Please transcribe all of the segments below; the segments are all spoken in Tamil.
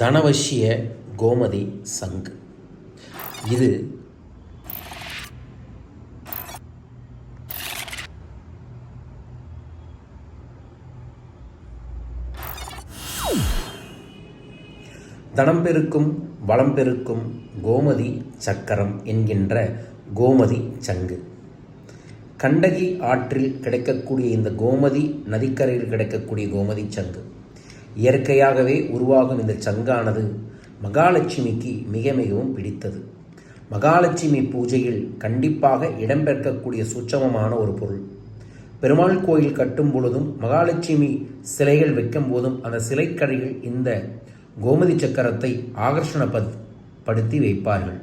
தனவசிய கோமதி சங்கு. இது தனம் பெருக்கும் வளம் பெருக்கும் கோமதி சக்கரம் என்கின்ற கோமதி சங்கு. கண்டகி ஆற்றில் கிடைக்கக்கூடிய இந்த கோமதி நதிக்கரையில் கிடைக்கக்கூடிய கோமதி சங்கு. இயற்கையாகவே உருவாகும் இந்த சங்கானது மகாலட்சுமிக்கு மிக மிகவும் பிடித்தது. மகாலட்சுமி பூஜையில் கண்டிப்பாக இடம்பெறக்கூடிய சூட்சமமான ஒரு பொருள். பெருமாள் கோயில் கட்டும் பொழுதும் மகாலட்சுமி சிலைகள் வைக்கும் போதும் அந்த சிலைக்கரையில் இந்த கோமதி சக்கரத்தை ஆகர்ஷணப்படுத்தி வைப்பார்கள்.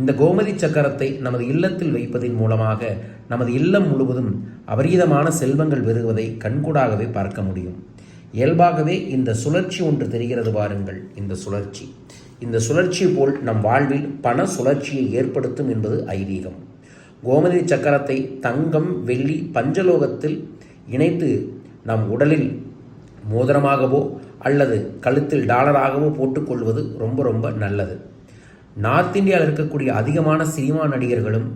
இந்த கோமதி சக்கரத்தை நமது இல்லத்தில் வைப்பதன் மூலமாக நமது இல்லம் முழுவதும் அபரீதமான செல்வங்கள் பெறுவதை கண்கூடாகவே பார்க்க முடியும். இயல்பாகவே இந்த சுழற்சி ஒன்று தெரிகிறது பாருங்கள். இந்த சுழற்சி. இந்த சுழற்சி போல் நம் வாழ்வில் பண சுழற்சியை ஏற்படுத்தும் என்பது ஐதீகம். கோமதி சக்கரத்தை தங்கம் வெள்ளி பஞ்சலோகத்தில் இணைத்து நம் உடலில் மோதிரமாகவோ அல்லது கழுத்தில் டாலராகவோ போட்டுக்கொள்வது ரொம்ப ரொம்ப நல்லது. நார்த் இந்தியாவில் இருக்கக்கூடிய அதிகமான சினிமா நடிகர்களும்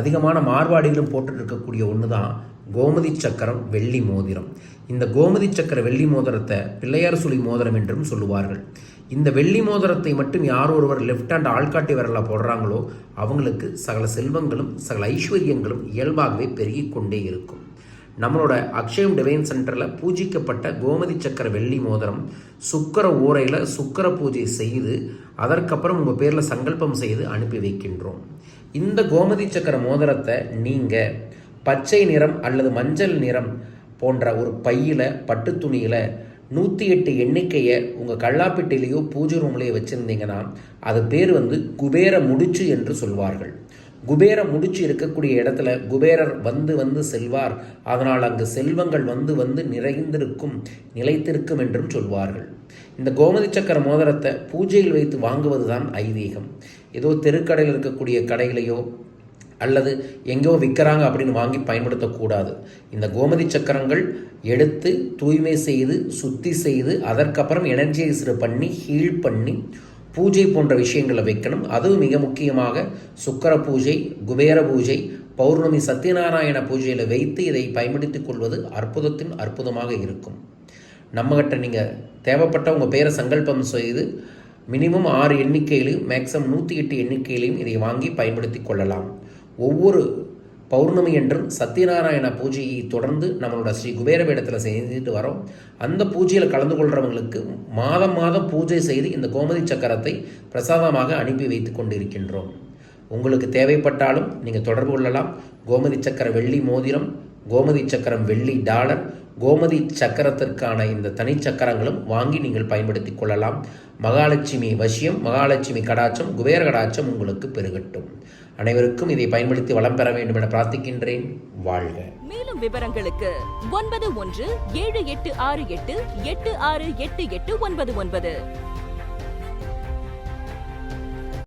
அதிகமான மார்பாடிகளும் போட்டுட்டு இருக்கக்கூடிய ஒன்று தான் கோமதி சக்கரம் வெள்ளி மோதிரம். இந்த கோமதி சக்கர வெள்ளி மோதிரத்தை பிள்ளையார் சுழி மோதிரம் என்றும் சொல்லுவார்கள். இந்த வெள்ளி மோதிரத்தை மட்டும் யார் ஒருவர் லெஃப்ட் ஹேண்ட் ஆள்காட்டி விரலில் போடுறாங்களோ அவங்களுக்கு சகல செல்வங்களும் சகல ஐஸ்வர்யங்களும் இயல்பாகவே பெருகிக்கொண்டே இருக்கும். நம்மளோட அக்ஷயம் டிவைன் சென்டரில் பூஜிக்கப்பட்ட கோமதி சக்கர வெள்ளி மோதிரம் சுக்கர ஊரையில் சுக்கர பூஜை செய்து அதற்கப்புறம் உங்கள் பேரில் சங்கல்பம் செய்து அனுப்பி வைக்கின்றோம். இந்த கோமதி சக்கர மோதிரத்தை நீங்கள் பச்சை நிறம் அல்லது மஞ்சள் நிறம் போன்ற ஒரு பையில் பட்டு துணியில் நூற்றி எட்டு எண்ணிக்கையை உங்கள் கல்லாப்பெட்டிலேயோ பூஜை ரூம்லேயோ வச்சுருந்தீங்கன்னா அது பேர் வந்து குபேர முடிச்சு என்று சொல்வார்கள். குபேர முடிச்சு இருக்கக்கூடிய இடத்துல குபேரர் வந்து வந்து செல்வார். அதனால் அங்கு செல்வங்கள் வந்து வந்து நிறைந்திருக்கும் நிலைத்திருக்கும் என்றும் சொல்வார்கள். இந்த கோமதி சக்கர மோதிரத்தை பூஜையில் வைத்து வாங்குவது தான் ஐதீகம். ஏதோ தெருக்கடையில் இருக்கக்கூடிய கடையிலையோ அல்லது எங்கேயோ விற்கிறாங்க அப்படின்னு வாங்கி பயன்படுத்தக்கூடாது. இந்த கோமதி சக்கரங்கள் எடுத்து தூய்மை செய்து சுத்தி செய்து அதற்கப்புறம் எனர்ஜைசர் பண்ணி ஹீல் பண்ணி பூஜை போன்ற விஷயங்களை வைக்கணும். அதுவும் மிக முக்கியமாக சுக்கர பூஜை குபேர பூஜை பௌர்ணமி சத்யநாராயண பூஜையில் வைத்து இதை பயன்படுத்தி கொள்வது அற்புதத்தின் அற்புதமாக இருக்கும். நம்மகிட்ட நீங்கள் தேவைப்பட்ட உங்கள் பேரை சங்கல்பம் செய்து மினிமம் ஆறு எண்ணிக்கையிலையும் மேக்ஸிமம் நூற்றி எட்டு எண்ணிக்கையிலையும் இதை வாங்கி பயன்படுத்தி கொள்ளலாம். ஒவ்வொரு பௌர்ணமி என்றும் சத்யநாராயண பூஜையை தொடர்ந்து நம்மளோட ஸ்ரீ குபேர பீடத்தில் செய்துட்டு வரோம். அந்த பூஜையில் கலந்து கொள்கிறவங்களுக்கு மாதம் மாதம் பூஜை செய்து இந்த கோமதி சக்கரத்தை பிரசாதமாக அனுப்பி வைத்து கொண்டிருக்கின்றோம். உங்களுக்கு தேவைப்பட்டாலும் நீங்கள் தொடர்பு கொள்ளலாம். கோமதி சக்கர வெள்ளி மோதிரம் கோமதி சக்கரம் வெள்ளி டாலர். கோமதி சக்கரத்திற்கான இந்த தனி சக்கரங்களும் வாங்கி நீங்கள் பயன்படுத்தி கொள்ளலாம். மகாலட்சுமி வசியம் மகாலட்சுமி கடாச்சம் குபேர கடாச்சம் உங்களுக்கு பெருகட்டும். அனைவருக்கும் இதை பயன்படுத்தி வளம் பெற வேண்டும் என பிரார்த்திக்கின்றேன். வாழ்க. மேலும் விவரங்களுக்கு ஒன்பது ஒன்று ஏழு எட்டு ஆறு எட்டு எட்டு ஆறு எட்டு எட்டு ஒன்பது ஒன்பது.